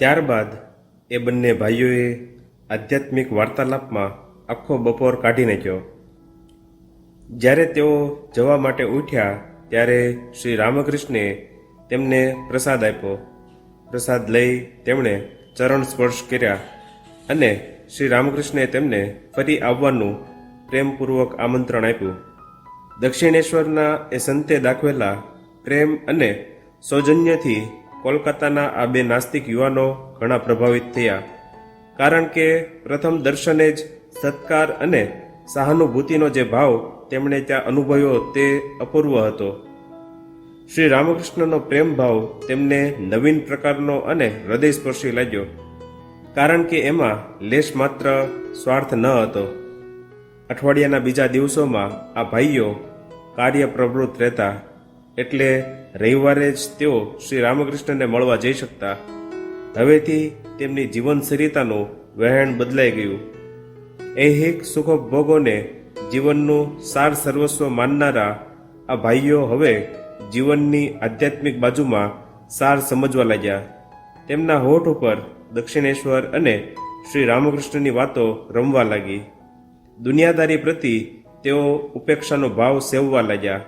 ત્યારબાદ એ બંને ભાઈઓએ આધ્યાત્મિક વાર્તાલાપમાં આખો બપોર કાઢી નાખ્યો. જ્યારે તેઓ જવા માટે ઉઠ્યા, ત્યારે શ્રી રામકૃષ્ણે તેમને પ્રસાદ આપ્યો. પ્રસાદ લઈ તેમણે ચરણ સ્પર્શ કર્યા અને શ્રી રામકૃષ્ણે તેમને ફરી આવવાનું પ્રેમપૂર્વક આમંત્રણ આપ્યું. દક્ષિણેશ્વરના એ સંતે દાખવેલા પ્રેમ અને સૌજન્યથી કોલકાતાના આ બે નાસ્તિક યુવાનો ઘણા પ્રભાવિત થયા. કારણ કે પ્રથમ દર્શને જ સત્કાર અને સહાનુભૂતિનો જે ભાવ તેમણે ત્યાં અનુભવ્યો તે અપૂર્વ હતો. શ્રી રામકૃષ્ણનો પ્રેમ ભાવ તેમને નવીન પ્રકારનો અને હૃદયસ્પર્શી લાગ્યો. કારણ કે એમાં લેશ માત્ર સ્વાર્થ ન હતો. અઠવાડિયાના બીજા દિવસોમાં આ ભાઈઓ કાર્ય પ્રવૃત્ત રહેતા એટલે રવિવારે જ તેઓ શ્રી રામકૃષ્ણને મળવા જઈ શકતા. હવેથી તેમની જીવનશરીતાનું વહેણ બદલાઈ ગયું. ઐહિક સુખભોગોને જીવનનું સાર સર્વસ્વ માનનારા આ ભાઈઓ હવે જીવનની આધ્યાત્મિક બાજુમાં સાર સમજવા લાગ્યા. તેમના હોઠ ઉપર દક્ષિણેશ્વર અને શ્રી રામકૃષ્ણની વાતો રમવા લાગી. દુનિયાદારી પ્રતિ તેઓ ઉપેક્ષાનો ભાવ સેવવા લાગ્યા.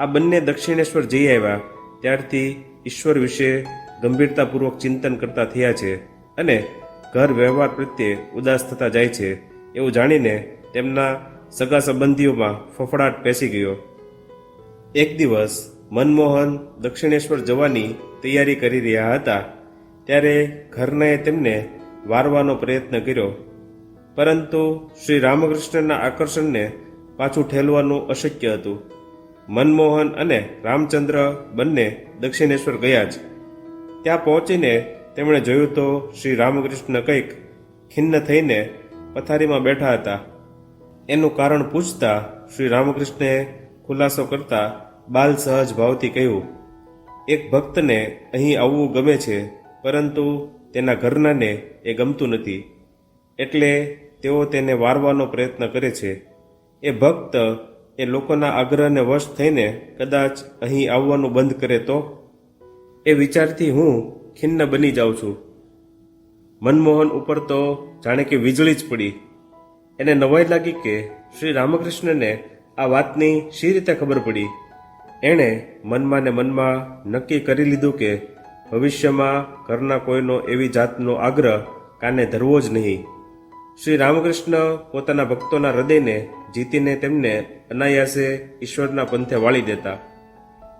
આ બંને દક્ષિણેશ્વર જઈ આવ્યા. ત્યારથી ઈશ્વર વિશે ગંભીરતાપૂર્વક ચિંતન કરતા થયા છે અને ઘર વ્યવહાર પ્રત્યે ઉદાસ થતા જાય છે એવું જાણીને તેમના સગા સંબંધીઓમાં ફફડાટ પેસી ગયો. એક દિવસ મનમોહન દક્ષિણેશ્વર જવાની તૈયારી કરી રહ્યા હતા ત્યારે ઘરનાએ તેમને વારવાનો પ્રયત્ન કર્યો. પરંતુ શ્રી રામકૃષ્ણના આકર્ષણને પાછું ઠેલવાનું અશક્ય હતું. મનમોહન અને રામચંદ્ર બંને દક્ષિણેશ્વર ગયા જ. ત્યાં પહોંચીને તેમણે જોયું તો શ્રી રામકૃષ્ણ કંઈક ખિન્ન થઈને પથારીમાં બેઠા હતા. એનું કારણ પૂછતા શ્રી રામકૃષ્ણે ખુલાસો કરતા બાલ સહજ ભાવથી કહ્યું, એક ભક્તને અહીં આવવું ગમે છે, પરંતુ તેના ઘરનાને એ ગમતું નથી. એટલે તેઓ તેને વારવાનો પ્રયત્ન કરે છે. એ ભક્ત એ લોકોના આગ્રહને વશ થઈને કદાચ અહીં આવવાનું બંધ કરે તો? એ વિચારથી હું ખિન્ન બની જાઉં છું. મનમોહન ઉપર તો જાણે કે વીજળી જ પડી. એને નવાઈ લાગી કે શ્રી રામકૃષ્ણને આ વાતની શી રીતે ખબર પડી? એણે મનમાં ને મનમાં નક્કી કરી લીધું કે ભવિષ્યમાં ઘરના કોઈનો એવી જાતનો આગ્રહ કાને ધરવો જ નહીં. શ્રી રામકૃષ્ણ પોતાના ભક્તોના હૃદયને જીતીને તેમને અનાયાસે ઈશ્વરના પંથે વાળી દેતા.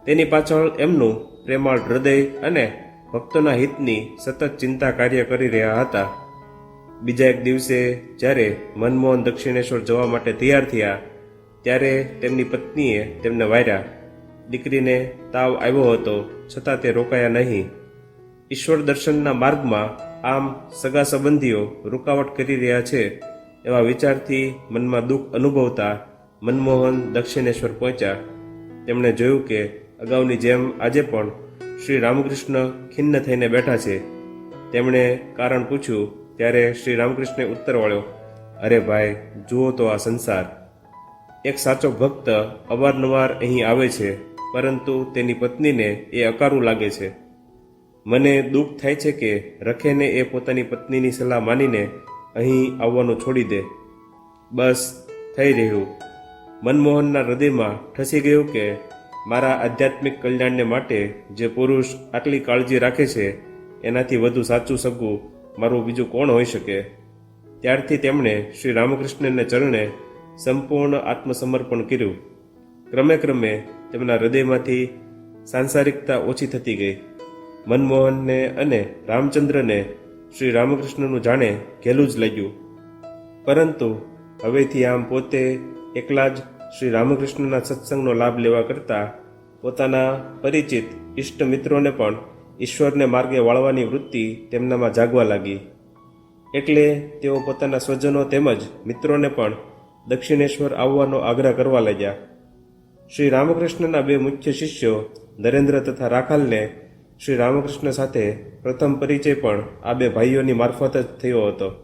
તેની પાછળ એમનું પ્રેમાળ હૃદય અને ભક્તોના હિતની સતત ચિંતા કાર્ય કરી રહ્યા હતા. બીજા એક દિવસે જ્યારે મનમોહન દક્ષિણેશ્વર જવા માટે તૈયાર થયા, ત્યારે તેમની પત્નીએ તેમને વાર્યા, દીકરીને તાવ આવ્યો હતો, છતાં તે રોકાયા નહીં. ઈશ્વર દર્શનના માર્ગમાં આમ સગા સંબંધીઓ રૂકાવટ કરી રહ્યા છે એવા વિચારથી મનમાં દુઃખ અનુભવતા મનમોહન દક્ષિણેશ્વર પહોંચ્યા. તેમણે જોયું કે અગાઉની જેમ આજે પણ શ્રી રામકૃષ્ણ ખિન્ન થઈને બેઠા છે. તેમણે કારણ પૂછ્યું, ત્યારે શ્રી રામકૃષ્ણે ઉત્તર વાળ્યો, અરે ભાઈ, જુઓ તો આ સંસાર. એક સાચો ભક્ત અવારનવાર અહીં આવે છે, પરંતુ તેની પત્નીને એ અકારું લાગે છે. મને દુઃખ થાય છે કે રખેને એ પોતાની પત્નીની સલાહ માનીને અહીં આવવાનું છોડી દે. બસ, થઈ રહ્યું. મનમોહનના હૃદયમાં ઠસી ગયું કે મારા આધ્યાત્મિક કલ્યાણને માટે જે પુરુષ આટલી કાળજી રાખે છે, એનાથી વધુ સાચું સગું મારું બીજું કોણ હોઈ શકે? ત્યારથી તેમણે શ્રી રામકૃષ્ણને ચરણે સંપૂર્ણ આત્મસમર્પણ કર્યું. ક્રમે ક્રમે તેમના હૃદયમાંથી સાંસારિકતા ઓછી થતી ગઈ. મનમોહનને અને રામચંદ્રને શ્રી રામકૃષ્ણનું જાણે ઘેલું જ લાગ્યું. પરંતુ હવેથી આમ પોતે એકલા જ શ્રી રામકૃષ્ણના સત્સંગનો લાભ લેવા કરતાં પોતાના પરિચિત ઇષ્ટ મિત્રોને પણ ઈશ્વરને માર્ગે વાળવાની વૃત્તિ તેમનામાં જાગવા લાગી. એટલે તેઓ પોતાના સ્વજનો તેમજ મિત્રોને પણ દક્ષિણેશ્વર આવવાનો આગ્રહ કરવા લાગ્યા. શ્રી રામકૃષ્ણના બે મુખ્ય શિષ્યો નરેન્દ્ર તથા રાખાલને શ્રી રામકૃષ્ણ સાથે પ્રથમ પરિચય પણ આ બે ભાઈઓની મારફત જ થયો હતો.